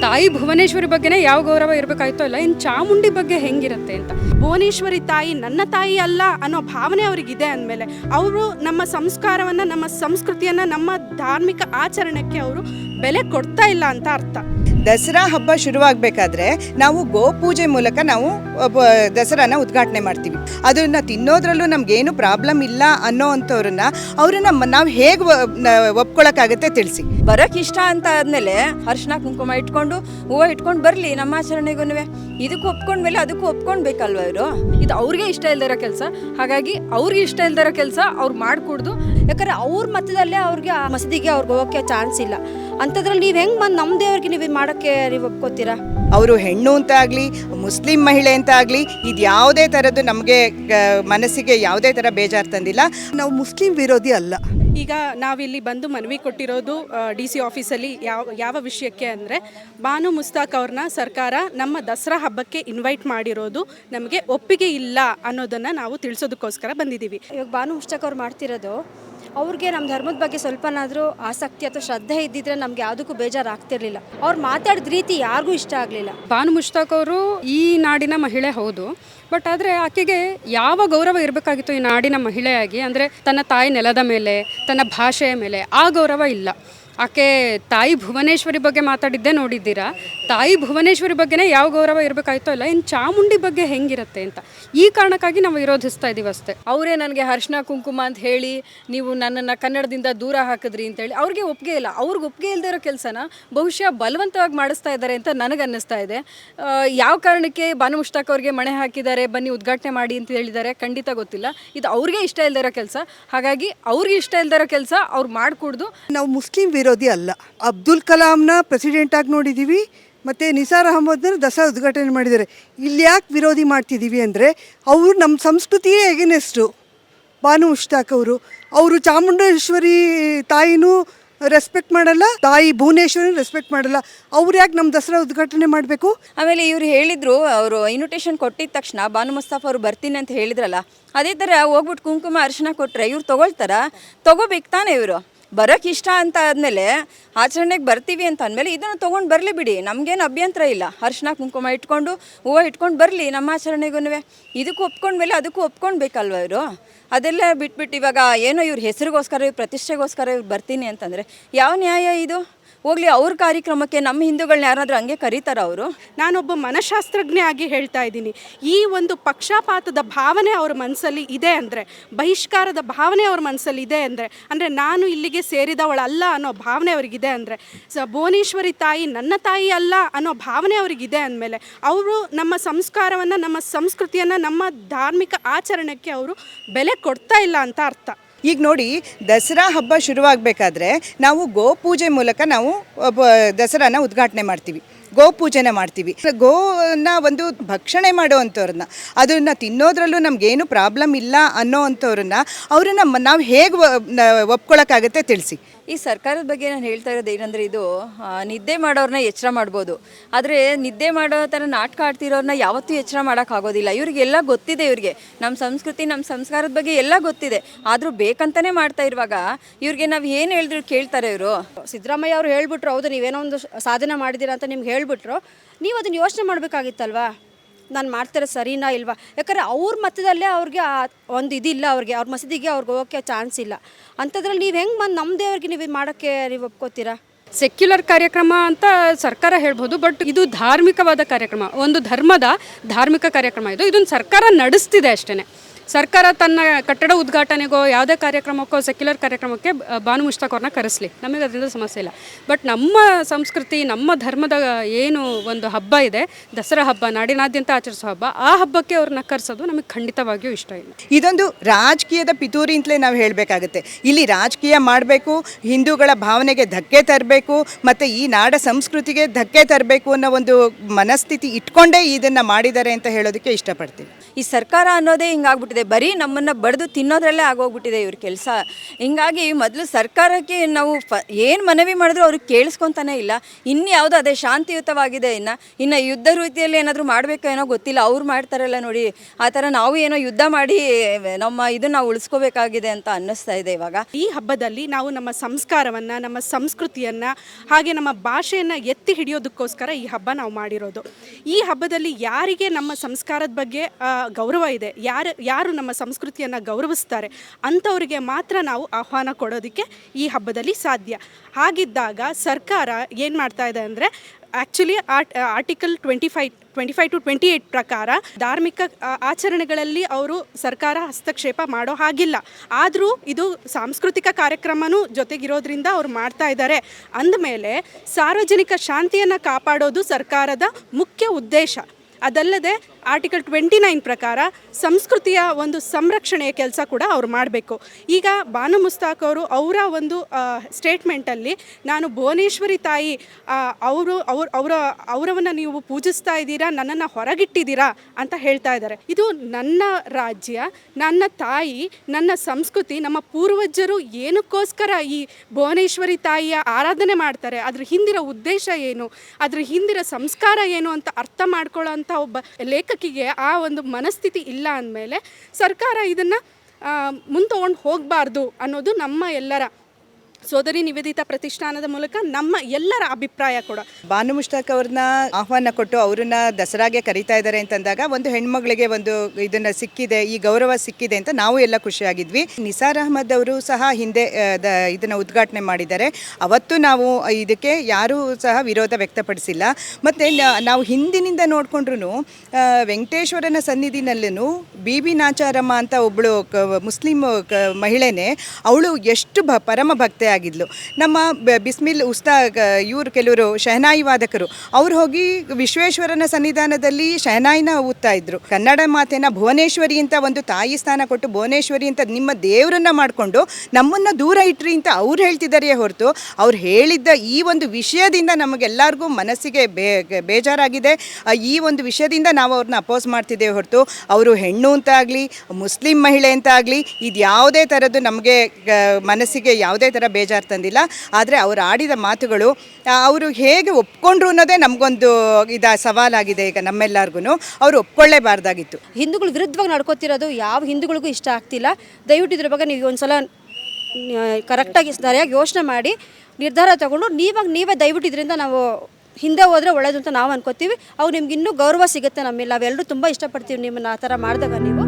ತಾಯಿ ಭುವನೇಶ್ವರಿ ಬಗ್ಗೆನೇ ಯಾವ ಗೌರವ ಇರಬೇಕಾಯ್ತೋ ಇಲ್ಲ ಇನ್ನು ಚಾಮುಂಡಿ ಬಗ್ಗೆ ಹೆಂಗಿರುತ್ತೆ ಅಂತ. ಭುವನೇಶ್ವರಿ ತಾಯಿ ನನ್ನ ತಾಯಿ ಅಲ್ಲ ಅನ್ನೋ ಭಾವನೆ ಅವ್ರಿಗಿದೆ ಅಂದಮೇಲೆ ಅವರು ನಮ್ಮ ಸಂಸ್ಕಾರವನ್ನು, ನಮ್ಮ ಸಂಸ್ಕೃತಿಯನ್ನು, ನಮ್ಮ ಧಾರ್ಮಿಕ ಆಚರಣೆಗೆ ಅವರು ಬೆಲೆ ಕೊಡ್ತಾ ಇಲ್ಲ ಅಂತ ಅರ್ಥ. ದಸರಾ ಹಬ್ಬ ಶುರುವಾಗಬೇಕಾದ್ರೆ ನಾವು ಗೋಪೂಜೆ ಮೂಲಕ ನಾವು ಒಬ್ಬ ದಸರಾನ ಉದ್ಘಾಟನೆ ಮಾಡ್ತೀವಿ. ಅದನ್ನು ತಿನ್ನೋದ್ರಲ್ಲೂ ನಮಗೇನು ಪ್ರಾಬ್ಲಮ್ ಇಲ್ಲ ಅನ್ನೋ ಅಂಥವ್ರನ್ನ ಅವ್ರನ್ನ ನಾವು ಹೇಗೆ ಒಪ್ಕೊಳಕ್ಕಾಗತ್ತೆ ತಿಳಿಸಿ. ಬರೋಕೆ ಇಷ್ಟ ಅಂತ ಆದಮೇಲೆ ಅರ್ಶಿನ ಕುಂಕುಮ ಇಟ್ಕೊಂಡು ಹೂವು ಇಟ್ಕೊಂಡು ಬರಲಿ ನಮ್ಮ ಆಚರಣೆಗೂ ಇದಕ್ಕೂ ಒಪ್ಕೊಂಡ್ಮೇಲೆ ಅದಕ್ಕೂ ಒಪ್ಕೊಂಡ್ಬೇಕಲ್ವ ಇವರು? ಇದು ಅವ್ರಿಗೆ ಇಷ್ಟ ಇಲ್ದಿರೋ ಕೆಲಸ. ಹಾಗಾಗಿ ಅವ್ರಿಗೆ ಇಷ್ಟ ಇಲ್ದಿರೋ ಕೆಲಸ ಅವ್ರು ಮಾಡಿಕೊಡ್ದು. ಯಾಕಂದ್ರೆ ಅವ್ರ ಮತದಲ್ಲೇ ಅವ್ರಿಗೆ ಆ ಮಸೀದಿಗೆ ಅವ್ರಿಗೆ ಹೋಗೋಕ್ಕೆ ಚಾನ್ಸ್ ಇಲ್ಲ. ಅಂಥದ್ರಲ್ಲಿ ನೀವು ಹೆಂಗೆ ಬಂದು ನಮ್ಮ ದೇವ್ರಿಗೆ ನೀವು ಇದು ಮಾಡೋಕ್ಕೆ ನೀವು ಒಪ್ಕೋತೀರಾ? ಅವರು ಹೆಣ್ಣು ಅಂತ ಆಗಲಿ ಮುಸ್ಲಿಂ ಮಹಿಳೆ ಅಂತ ಆಗಲಿ ಇದು ಯಾವುದೇ ಥರದ್ದು ನಮಗೆ ಮನಸ್ಸಿಗೆ ಯಾವುದೇ ಥರ ಬೇಜಾರು ತಂದಿಲ್ಲ. ನಾವು ಮುಸ್ಲಿಂ ವಿರೋಧಿ ಅಲ್ಲ. ಈಗ ನಾವಿಲ್ಲಿ ಬಂದು ಮನವಿ ಕೊಟ್ಟಿರೋದು ಡಿ ಸಿ ಆಫೀಸಲ್ಲಿ ಯಾವ ಯಾವ ವಿಷಯಕ್ಕೆ ಅಂದರೆ ಬಾನು ಮುಸ್ತಾಕ್ ಅವ್ರನ್ನ ಸರ್ಕಾರ ನಮ್ಮ ದಸರಾ ಹಬ್ಬಕ್ಕೆ ಇನ್ವೈಟ್ ಮಾಡಿರೋದು ನಮಗೆ ಒಪ್ಪಿಗೆ ಇಲ್ಲ ಅನ್ನೋದನ್ನು ನಾವು ತಿಳಿಸೋದಕ್ಕೋಸ್ಕರ ಬಂದಿದ್ದೀವಿ. ಇವಾಗ ಬಾನು ಮುಸ್ತಾಕ್ ಅವ್ರು ಮಾಡ್ತಿರೋದು ಅವ್ರಿಗೆ ನಮ್ಮ ಧರ್ಮದ ಬಗ್ಗೆ ಸ್ವಲ್ಪನಾದರೂ ಆಸಕ್ತಿ ಅಥವಾ ಶ್ರದ್ಧೆ ಇದ್ದಿದ್ರೆ ನಮ್ಗೆ ಯಾವುದಕ್ಕೂ ಬೇಜಾರು ಆಗ್ತಿರ್ಲಿಲ್ಲ ಅವ್ರು ಮಾತಾಡಿದ ರೀತಿ ಯಾರಿಗೂ ಇಷ್ಟ ಆಗಲಿಲ್ಲ. ಬಾನು ಮುಷ್ತಾಕ್ ಅವರು ಈ ನಾಡಿನ ಮಹಿಳೆ ಹೌದು. ಬಟ್ ಆದರೆ ಆಕೆಗೆ ಯಾವ ಗೌರವ ಇರಬೇಕಾಗಿತ್ತು ಈ ನಾಡಿನ ಮಹಿಳೆಯಾಗಿ? ಅಂದರೆ ತನ್ನ ತಾಯಿ ನೆಲದ ಮೇಲೆ, ತನ್ನ ಭಾಷೆಯ ಮೇಲೆ ಆ ಗೌರವ ಇಲ್ಲ. ಆಕೆ ತಾಯಿ ಭುವನೇಶ್ವರಿ ಬಗ್ಗೆ ಮಾತಾಡಿದ್ದೇ ನೋಡಿದ್ದೀರಾ? ತಾಯಿ ಭುವನೇಶ್ವರಿ ಬಗ್ಗೆನೇ ಯಾವ ಗೌರವ ಇರಬೇಕಾಯ್ತೋ ಇಲ್ಲ ಇನ್ನು ಚಾಮುಂಡಿ ಬಗ್ಗೆ ಹೆಂಗಿರುತ್ತೆ ಅಂತ. ಈ ಕಾರಣಕ್ಕಾಗಿ ನಾವು ವಿರೋಧಿಸ್ತಾ ಇದ್ದೀವಿ ಅಷ್ಟೇ. ಅವರೇ ನನಗೆ ಅರ್ಶಿನ ಕುಂಕುಮ ಅಂತ ಹೇಳಿ ನೀವು ನನ್ನನ್ನು ಕನ್ನಡದಿಂದ ದೂರ ಹಾಕಿದ್ರಿ ಅಂತೇಳಿ ಅವ್ರಿಗೆ ಒಪ್ಪಿಗೆ ಇಲ್ಲ. ಅವ್ರಿಗೆ ಒಪ್ಪಿಗೆ ಇಲ್ಲದೆ ಇರೋ ಕೆಲಸನ ಬಹುಶಃ ಬಲವಂತವಾಗಿ ಮಾಡಿಸ್ತಾ ಇದ್ದಾರೆ ಅಂತ ನನಗೆ ಅನ್ನಿಸ್ತಾ ಇದೆ. ಯಾವ ಕಾರಣಕ್ಕೆ ಬಾನು ಮುಷ್ತಾಕ್ ಅವ್ರಿಗೆ ಮಣೆ ಹಾಕಿದ್ದಾರೆ ಬನ್ನಿ ಉದ್ಘಾಟನೆ ಮಾಡಿ ಅಂತ ಹೇಳಿದ್ದಾರೆ ಖಂಡಿತ ಗೊತ್ತಿಲ್ಲ. ಇದು ಅವ್ರಿಗೆ ಇಷ್ಟ ಇಲ್ಲದೆ ಇರೋ ಕೆಲಸ. ಹಾಗಾಗಿ ಅವ್ರಿಗೆ ಇಷ್ಟ ಇಲ್ಲದೆ ಇರೋ ಕೆಲಸ ಅವ್ರು ಮಾಡಿಕೊಡ್ದು. ನಾವು ಮುಸ್ಲಿಂ ವಿರೋಧಿ ಅಲ್ಲ. ಅಬ್ದುಲ್ ಕಲಾಂನ ಪ್ರೆಸಿಡೆಂಟ್ ಆಗಿ ನೋಡಿದ್ದೀವಿ ಮತ್ತು ನಿಸಾರ್ ಅಹಮದ್ನ ದಸರಾ ಉದ್ಘಾಟನೆ ಮಾಡಿದ್ದಾರೆ. ಇಲ್ಲಿ ಯಾಕೆ ವಿರೋಧಿ ಮಾಡ್ತಿದ್ದೀವಿ ಅಂದರೆ, ಅವರು ನಮ್ಮ ಸಂಸ್ಕೃತಿಯೇ ಎಗೇನೆಸ್ಟು ಬಾನು ಮುಷ್ತಾಕ್ ಅವರು. ಅವರು ಚಾಮುಂಡೇಶ್ವರಿ ತಾಯಿನೂ ರೆಸ್ಪೆಕ್ಟ್ ಮಾಡಲ್ಲ, ತಾಯಿ ಭುವನೇಶ್ವರಿ ರೆಸ್ಪೆಕ್ಟ್ ಮಾಡಲ್ಲ. ಅವ್ರು ಯಾಕೆ ನಮ್ಮ ದಸರಾ ಉದ್ಘಾಟನೆ ಮಾಡಬೇಕು? ಆಮೇಲೆ ಇವ್ರು ಹೇಳಿದ್ರು, ಅವರು ಇನ್ವಿಟೇಷನ್ ಕೊಟ್ಟಿದ ತಕ್ಷಣ ಬಾನು ಮುಸ್ತಾಫ್ ಅವರು ಬರ್ತೀನಿ ಅಂತ ಹೇಳಿದ್ರಲ್ಲ, ಅದೇ ಥರ ಹೋಗ್ಬಿಟ್ಟು ಕುಂಕುಮ ಅರ್ಶನ ಕೊಟ್ಟರೆ ಇವ್ರು ತೊಗೊಳ್ತಾರ? ತೊಗೋಬೇಕು ತಾನೇ ಇವರು. ಬರೋಕ್ಕೆ ಇಷ್ಟ ಅಂತ ಆದಮೇಲೆ ಆಚರಣೆಗೆ ಬರ್ತೀವಿ ಅಂತ ಅಂದಮೇಲೆ ಇದನ್ನು ತೊಗೊಂಡು ಬರಲಿ ಬಿಡಿ. ನಮಗೇನು ಅಭ್ಯಂತರ ಇಲ್ಲ. ಅರ್ಶಿನ ಕುಂಕುಮ ಇಟ್ಕೊಂಡು, ಹೂವು ಇಟ್ಕೊಂಡು ಬರಲಿ ನಮ್ಮ ಆಚರಣೆಗೂ ಇದಕ್ಕೂ ಒಪ್ಕೊಂಡ್ಮೇಲೆ ಅದಕ್ಕೂ ಒಪ್ಕೊಂಡ್ಬೇಕಲ್ವ ಇವರು? ಅದೆಲ್ಲ ಬಿಟ್ಬಿಟ್ಟು ಇವಾಗ ಏನೋ ಇವ್ರ ಹೆಸರಿಗೋಸ್ಕರ ಇವ್ರ ಪ್ರತಿಷ್ಠೆಗೋಸ್ಕರ ಇವ್ರು ಬರ್ತೀನಿ ಅಂತಂದರೆ ಯಾವ ನ್ಯಾಯ ಇದು? ಹೋಗ್ಲಿ, ಅವ್ರ ಕಾರ್ಯಕ್ರಮಕ್ಕೆ ನಮ್ಮ ಹಿಂದೂಗಳನ್ನ ಯಾರಾದರೂ ಹಂಗೆ ಕರೀತಾರ ಅವರು? ನಾನೊಬ್ಬ ಮನಃಶಾಸ್ತ್ರಜ್ಞೆ ಆಗಿ ಹೇಳ್ತಾ ಇದ್ದೀನಿ. ಈ ಒಂದು ಪಕ್ಷಪಾತದ ಭಾವನೆ ಅವ್ರ ಮನಸ್ಸಲ್ಲಿ ಇದೆ ಅಂದರೆ, ಬಹಿಷ್ಕಾರದ ಭಾವನೆ ಅವ್ರ ಮನಸ್ಸಲ್ಲಿ ಇದೆ ಅಂದರೆ ಅಂದರೆ ನಾನು ಇಲ್ಲಿಗೆ ಸೇರಿದವಳಲ್ಲ ಅನ್ನೋ ಭಾವನೆ ಅವ್ರಿಗಿದೆ ಅಂದರೆ, ಸ ಭುವನೇಶ್ವರಿ ತಾಯಿ ನನ್ನ ತಾಯಿ ಅಲ್ಲ ಅನ್ನೋ ಭಾವನೆ ಅವ್ರಿಗಿದೆ ಅಂದಮೇಲೆ, ಅವರು ನಮ್ಮ ಸಂಸ್ಕಾರವನ್ನು, ನಮ್ಮ ಸಂಸ್ಕೃತಿಯನ್ನು, ನಮ್ಮ ಧಾರ್ಮಿಕ ಆಚರಣೆಗೆ ಅವರು ಬೆಲೆ ಕೊಡ್ತಾ ಇಲ್ಲ ಅಂತ ಅರ್ಥ. ಈಗ ನೋಡಿ, ದಸರಾ ಹಬ್ಬ ಶುರುವಾಗಬೇಕಾದ್ರೆ ನಾವು ಗೋಪೂಜೆ ಮೂಲಕ ನಾವು ದಸರಾನ ಉದ್ಘಾಟನೆ ಮಾಡ್ತೀವಿ. ಗೋಪೂಜೆನ ಮಾಡ್ತೀವಿ. ಗೋನ ಒಂದು ಭಕ್ಷಣೆ ಮಾಡುವಂಥವ್ರನ್ನ, ಅದನ್ನು ತಿನ್ನೋದ್ರಲ್ಲೂ ನಮಗೇನು ಪ್ರಾಬ್ಲಮ್ ಇಲ್ಲ ಅನ್ನೋ ಅಂಥವ್ರನ್ನ, ಅವ್ರನ್ನ ನಾವು ಹೇಗೆ ಒಪ್ಕೊಳ್ಳೋಕ್ಕಾಗುತ್ತೆ ತಿಳಿಸಿ. ಈ ಸರ್ಕಾರದ ಬಗ್ಗೆ ನಾನು ಹೇಳ್ತಾ ಇರೋದು ಏನಂದರೆ ಇದು ನಿದ್ದೆ ಮಾಡೋರನ್ನ ಎಚ್ಚರ ಮಾಡ್ಬೋದು. ಆದರೆ ನಿದ್ದೆ ಮಾಡೋ ಥರ ನಾಟಕ ಆಡ್ತಿರೋರನ್ನ ಯಾವತ್ತೂ ಎಚ್ಚರ ಮಾಡೋಕ್ಕಾಗೋದಿಲ್ಲ ಇವ್ರಿಗೆಲ್ಲ ಗೊತ್ತಿದೆ ಇವ್ರಿಗೆ. ನಮ್ಮ ಸಂಸ್ಕೃತಿ ನಮ್ಮ ಸಂಸ್ಕಾರದ ಬಗ್ಗೆ ಎಲ್ಲ ಗೊತ್ತಿದೆ. ಆದರೂ ಬೇಕಂತಲೇ ಮಾಡ್ತಾ ಇರುವಾಗ ಇವ್ರಿಗೆ ನಾವು ಏನು ಹೇಳಿದ್ರು ಕೇಳ್ತಾರೆ ಇವರು? ಸಿದ್ದರಾಮಯ್ಯ ಅವರು ಹೇಳ್ಬಿಟ್ರು, ಹೌದು, ನೀವೇನೋ ಒಂದು ಸಾಧನೆ ಮಾಡಿದ್ದೀರಾ ಅಂತ ನಿಮ್ಗೆ ಹೇಳ್ಬಿಟ್ರು. ನೀವು ಅದನ್ನು ಯೋಚನೆ ಮಾಡಬೇಕಾಗಿತ್ತಲ್ವಾ? ನಾನು ಮಾಡ್ತಿರೋ ಸರಿನಾ ಇಲ್ವಾ? ಯಾಕಂದರೆ ಅವ್ರ ಮತದಲ್ಲೇ ಅವ್ರಿಗೆ ಒಂದು ಇದಿಲ್ಲ ಅವ್ರಿಗೆ, ಅವ್ರ ಮಸೀದಿಗೆ ಅವ್ರಿಗೆ ಹೋಗೋಕ್ಕೆ ಚಾನ್ಸ್ ಇಲ್ಲ. ಅಂಥದ್ರಲ್ಲಿ ನೀವು ಹೆಂಗೆ ಬಂದು ನಮ್ಮ ದೇವ್ರಿಗೆ ನೀವು ಇದು ಮಾಡೋಕ್ಕೆ ನೀವು ಒಪ್ಕೋತೀರಾ? ಸೆಕ್ಯುಲರ್ ಕಾರ್ಯಕ್ರಮ ಅಂತ ಸರ್ಕಾರ ಹೇಳ್ಬೋದು ಬಟ್ ಇದು ಧಾರ್ಮಿಕವಾದ ಕಾರ್ಯಕ್ರಮ. ಒಂದು ಧರ್ಮದ ಧಾರ್ಮಿಕ ಕಾರ್ಯಕ್ರಮ ಇದು. ಇದನ್ನು ಸರ್ಕಾರ ನಡೆಸ್ತಿದೆ ಅಷ್ಟೇ ಸರ್ಕಾರ ತನ್ನ ಕಟ್ಟಡ ಉದ್ಘಾಟನೆಗೋ ಯಾವುದೇ ಕಾರ್ಯಕ್ರಮಕ್ಕೋ ಸೆಕ್ಯುಲರ್ ಕಾರ್ಯಕ್ರಮಕ್ಕೆ ಭಾನು ಬಾನು ಮುಷ್ತಾಕ್ ಅವ್ರನ್ನ ಕರೆಸಲಿ. ನಮಗೆ ಅದರಿಂದ ಸಮಸ್ಯೆ ಇಲ್ಲ. ಬಟ್ ನಮ್ಮ ಸಂಸ್ಕೃತಿ ನಮ್ಮ ಧರ್ಮದ ಏನು ಒಂದು ಹಬ್ಬ ಇದೆ ದಸರಾ ಹಬ್ಬ ನಾಡಿನಾದ್ಯಂತ ಆಚರಿಸೋ ಹಬ್ಬ ಆ ಹಬ್ಬಕ್ಕೆ ಅವ್ರನ್ನ ಕರೆಸೋದು ನಮಗೆ ಖಂಡಿತವಾಗಿಯೂ ಇಷ್ಟ ಇಲ್ಲ. ಇದೊಂದು ರಾಜಕೀಯದ ಪಿತೂರಿ ಅಂತಲೇ ನಾವು ಹೇಳಬೇಕಾಗುತ್ತೆ. ಇಲ್ಲಿ ರಾಜಕೀಯ ಮಾಡಬೇಕು ಹಿಂದೂಗಳ ಭಾವನೆಗೆ ಧಕ್ಕೆ ತರಬೇಕು ಮತ್ತು ಈ ನಾಡ ಸಂಸ್ಕೃತಿಗೆ ಧಕ್ಕೆ ತರಬೇಕು ಅನ್ನೋ ಒಂದು ಮನಸ್ಥಿತಿ ಇಟ್ಕೊಂಡೇ ಇದನ್ನು ಮಾಡಿದ್ದಾರೆ ಅಂತ ಹೇಳೋದಕ್ಕೆ ಇಷ್ಟಪಡ್ತೀನಿ. ಈ ಸರ್ಕಾರ ಅನ್ನೋದೇ ಹಿಂಗಾಗ್ಬಿಟ್ಟಿದೆ. ಆಗೋಗ್ಬಿಟ್ಟಿದೆ ಬರೀ ನಮ್ಮನ್ನು ಬಡ್ದು ತಿನ್ನೋದ್ರಲ್ಲೇ ಆಗೋಗ್ಬಿಟ್ಟಿದೆ ಇವ್ರ ಕೆಲಸ. ಹಿಂಗಾಗಿ ಮೊದಲು ಸರ್ಕಾರಕ್ಕೆ ನಾವು ಫ, ಏನು ಮನವಿ ಮಾಡಿದ್ರು ಅವ್ರಿಗೆ ಕೇಳಿಸ್ಕೊತಾನೆ ಇಲ್ಲ. ಇನ್ಯಾವುದೋ ಅದೇ ಶಾಂತಿಯುತವಾಗಿದೆ ಇನ್ನು. ಇನ್ನು ಯುದ್ಧ ರೀತಿಯಲ್ಲಿ ಏನಾದರೂ ಮಾಡಬೇಕೋ ಏನೋ ಗೊತ್ತಿಲ್ಲ. ಅವ್ರು ಮಾಡ್ತಾರಲ್ಲ ನೋಡಿ. ಆ ಥರ ನಾವು ಏನೋ ಯುದ್ಧ ಮಾಡಿ ನಮ್ಮ ಇದನ್ನ ಉಳಿಸ್ಕೋಬೇಕಾಗಿದೆ ಅಂತ ಅನ್ನಿಸ್ತಾ ಇದೆ ಇವಾಗ. ಈ ಹಬ್ಬದಲ್ಲಿ ನಾವು ನಮ್ಮ ಸಂಸ್ಕಾರವನ್ನು, ನಮ್ಮ ಸಂಸ್ಕೃತಿಯನ್ನು, ಹಾಗೆ ನಮ್ಮ ಭಾಷೆಯನ್ನು ಎತ್ತಿ ಹಿಡಿಯೋದಕ್ಕೋಸ್ಕರ ಈ ಹಬ್ಬ ನಾವು ಮಾಡಿರೋದು. ಈ ಹಬ್ಬದಲ್ಲಿ ಯಾರಿಗೆ ನಮ್ಮ ಸಂಸ್ಕಾರದ ಬಗ್ಗೆ ಗೌರವ ಇದೆ? ಯಾರು ಯಾರು ನಮ್ಮ ಸಂಸ್ಕೃತಿಯನ್ನು ಗೌರವಿಸ್ತಾರೆ ಅಂಥವರಿಗೆ ಮಾತ್ರ ನಾವು ಆಹ್ವಾನ ಕೊಡೋದಕ್ಕೆ ಈ ಹಬ್ಬದಲ್ಲಿ ಸಾಧ್ಯ. ಹಾಗಿದ್ದಾಗ ಸರ್ಕಾರ ಏನು ಮಾಡ್ತಾ ಇದೆ ಅಂದರೆ actually art article twenty five twenty five to twenty eight ಪ್ರಕಾರ ಧಾರ್ಮಿಕ ಆಚರಣೆಗಳಲ್ಲಿ ಅವರು ಸರ್ಕಾರ ಹಸ್ತಕ್ಷೇಪ ಮಾಡೋ ಹಾಗಿಲ್ಲ. ಆದರೂ ಇದು ಸಾಂಸ್ಕೃತಿಕ ಕಾರ್ಯಕ್ರಮನೂ ಜೊತೆಗಿರೋದ್ರಿಂದ ಅವ್ರು ಮಾಡ್ತಾ ಇದ್ದಾರೆ. ಅಂದಮೇಲೆ ಸಾರ್ವಜನಿಕ ಶಾಂತಿಯನ್ನು ಕಾಪಾಡೋದು ಸರ್ಕಾರದ ಮುಖ್ಯ ಉದ್ದೇಶ. ಅದಲ್ಲದೆ ಆರ್ಟಿಕಲ್ ಟ್ವೆಂಟಿ ನೈನ್ ಪ್ರಕಾರ ಸಂಸ್ಕೃತಿಯ ಒಂದು ಸಂರಕ್ಷಣೆಯ ಕೆಲಸ ಕೂಡ ಅವ್ರು ಮಾಡಬೇಕು. ಈಗ ಬಾನು ಮುಸ್ತಾಕ್ ಅವರು ಅವರ ಒಂದು ಸ್ಟೇಟ್ಮೆಂಟಲ್ಲಿ ನಾನು ಭುವನೇಶ್ವರಿ ತಾಯಿ ಅವರು, ಅವ್ರ, ಅವರ, ಅವರವನ್ನು ನೀವು ಪೂಜಿಸ್ತಾ ಇದ್ದೀರಾ, ನನ್ನನ್ನು ಹೊರಗಿಟ್ಟಿದ್ದೀರಾ ಅಂತ ಹೇಳ್ತಾ ಇದ್ದಾರೆ. ಇದು ನನ್ನ ರಾಜ್ಯ, ನನ್ನ ತಾಯಿ, ನನ್ನ ಸಂಸ್ಕೃತಿ, ನಮ್ಮ ಪೂರ್ವಜರು ಏನಕ್ಕೋಸ್ಕರ ಈ ಭುವನೇಶ್ವರಿ ತಾಯಿಯ ಆರಾಧನೆ ಮಾಡ್ತಾರೆ, ಅದ್ರ ಹಿಂದಿರೋ ಉದ್ದೇಶ ಏನು, ಅದ್ರ ಹಿಂದಿರೋ ಸಂಸ್ಕಾರ ಏನು ಅಂತ ಅರ್ಥ ಮಾಡ್ಕೊಳ್ಳೋ ಒಬ್ಬ ಲೇಖಕಿಗೆ ಆ ಒಂದು ಮನಸ್ಥಿತಿ ಇಲ್ಲ ಅಂದಮೇಲೆ ಸರ್ಕಾರ ಇದನ್ನು ಮುಂತೊಗೊಂಡು ಹೋಗಬಾರ್ದು ಅನ್ನೋದು ನಮ್ಮ ಎಲ್ಲರ ಸೋದರಿ ನಿವೇದಿತ ಪ್ರತಿಷ್ಠಾನದ ಮೂಲಕ ನಮ್ಮ ಎಲ್ಲರ ಅಭಿಪ್ರಾಯ ಕೂಡ. ಬಾನು ಮುಷ್ತಾಕ್ ಅವ್ರನ್ನ ಆಹ್ವಾನ ಕೊಟ್ಟು ಅವ್ರನ್ನ ದಸರಾಗೆ ಕರೀತಾ ಇದ್ದಾರೆ ಅಂತಂದಾಗ ಒಂದು ಹೆಣ್ಮಗಳಿಗೆ ಒಂದು ಇದನ್ನ ಸಿಕ್ಕಿದೆ, ಈ ಗೌರವ ಸಿಕ್ಕಿದೆ ಅಂತ ನಾವು ಎಲ್ಲ ಖುಷಿಯಾಗಿದ್ವಿ. ನಿಸಾರ್ ಅಹಮದ್ ಅವರು ಸಹ ಹಿಂದೆ ಇದನ್ನ ಉದ್ಘಾಟನೆ ಮಾಡಿದ್ದಾರೆ. ಅವತ್ತು ನಾವು ಇದಕ್ಕೆ ಯಾರೂ ಸಹ ವಿರೋಧ ವ್ಯಕ್ತಪಡಿಸಿಲ್ಲ. ಮತ್ತೆ ನಾವು ಹಿಂದಿನಿಂದ ನೋಡಿಕೊಂಡ್ರು ವೆಂಕಟೇಶ್ವರನ ಸನ್ನಿಧಿನಲ್ಲೂ ಬಿ ಬಿ ನಾಚಾರಮ್ಮ ಅಂತ ಒಬ್ಬಳು ಮುಸ್ಲಿಂ ಮಹಿಳೆನೇ, ಅವಳು ಎಷ್ಟು ಪರಮ ಭಕ್ತೆ ಆಗಿದ್ಲು. ನಮ್ಮ ಬಿಸ್ಮಿಲ್ ಉಸ್ತಾ ಇವರು ಕೆಲವರು ಶಹನಾಯಿ ವಾದಕರು, ಅವ್ರು ಹೋಗಿ ವಿಶ್ವೇಶ್ವರನ ಸನ್ನಿಧಾನದಲ್ಲಿ ಶಹನಾಯಿನ ಊದ್ತಾ ಇದ್ರು. ಕನ್ನಡ ಮಾತೆನ ಭುವನೇಶ್ವರಿ ಅಂತ ಒಂದು ತಾಯಿ ಸ್ಥಾನ ಕೊಟ್ಟು ಭುವನೇಶ್ವರಿ ಅಂತ ನಿಮ್ಮ ದೇವರನ್ನ ಮಾಡಿಕೊಂಡು ನಮ್ಮನ್ನು ದೂರ ಇಟ್ರಿ ಅಂತ ಅವ್ರು ಹೇಳ್ತಿದ್ದಾರೆಯೇ ಹೊರತು, ಅವ್ರು ಹೇಳಿದ್ದ ಈ ಒಂದು ವಿಷಯದಿಂದ ನಮಗೆಲ್ಲರಿಗೂ ಮನಸ್ಸಿಗೆ ಬೇಜಾರಾಗಿದೆ. ಈ ಒಂದು ವಿಷಯದಿಂದ ನಾವು ಅವ್ರನ್ನ ಅಪೋಸ್ ಮಾಡ್ತಿದ್ದೇವೆ ಹೊರತು, ಅವರು ಹೆಣ್ಣು ಅಂತ ಆಗಲಿ, ಮುಸ್ಲಿಂ ಮಹಿಳೆ ಅಂತ ಆಗಲಿ ಇದು ಯಾವುದೇ ಥರದ್ದು ನಮಗೆ ಮನಸ್ಸಿಗೆ ಯಾವುದೇ ಥರ ಬೇಜಾರು ತಂದಿಲ್ಲ. ಆದರೆ ಅವರು ಆಡಿದ ಮಾತುಗಳು ಅವರು ಹೇಗೆ ಒಪ್ಕೊಂಡ್ರು ಅನ್ನೋದೇ ನಮಗೊಂದು ಇದ ಸವಾಲಾಗಿದೆ ಈಗ ನಮ್ಮೆಲ್ಲರಿಗೂ ಅವರು ಒಪ್ಕೊಳ್ಳೇಬಾರ್ದಾಗಿತ್ತು. ಹಿಂದೂಗಳು ವಿರುದ್ಧವಾಗಿ ನಡ್ಕೋತಿರೋದು ಯಾವ ಹಿಂದೂಗಳಿಗೂ ಇಷ್ಟ ಆಗ್ತಿಲ್ಲ. ದಯವಿಟ್ಟು ಇದ್ರ ಬಗ್ಗೆ ನೀವು ಒಂದ್ಸಲ ಕರೆಕ್ಟಾಗಿ ಸರಿಯಾಗಿ ಯೋಚನೆ ಮಾಡಿ, ನಿರ್ಧಾರ ತಗೊಂಡು ನೀವಾಗ ನೀವೇ ದಯವಿಟ್ಟು ಇದರಿಂದ ನಾವು ಹಿಂದೆ ಹೋದರೆ ಒಳ್ಳೇದು ಅಂತ ನಾವು ಅನ್ಕೋತೀವಿ. ಅವ್ರು ನಿಮ್ಗೆ ಇನ್ನೂ ಗೌರವ ಸಿಗುತ್ತೆ ನಮ್ಮೆಲ್ಲ. ಅವೆಲ್ಲರೂ ತುಂಬ ಇಷ್ಟಪಡ್ತೀವಿ ನಿಮ್ಮನ್ನು ಆ ಥರ ಮಾಡಿದಾಗ ನೀವು.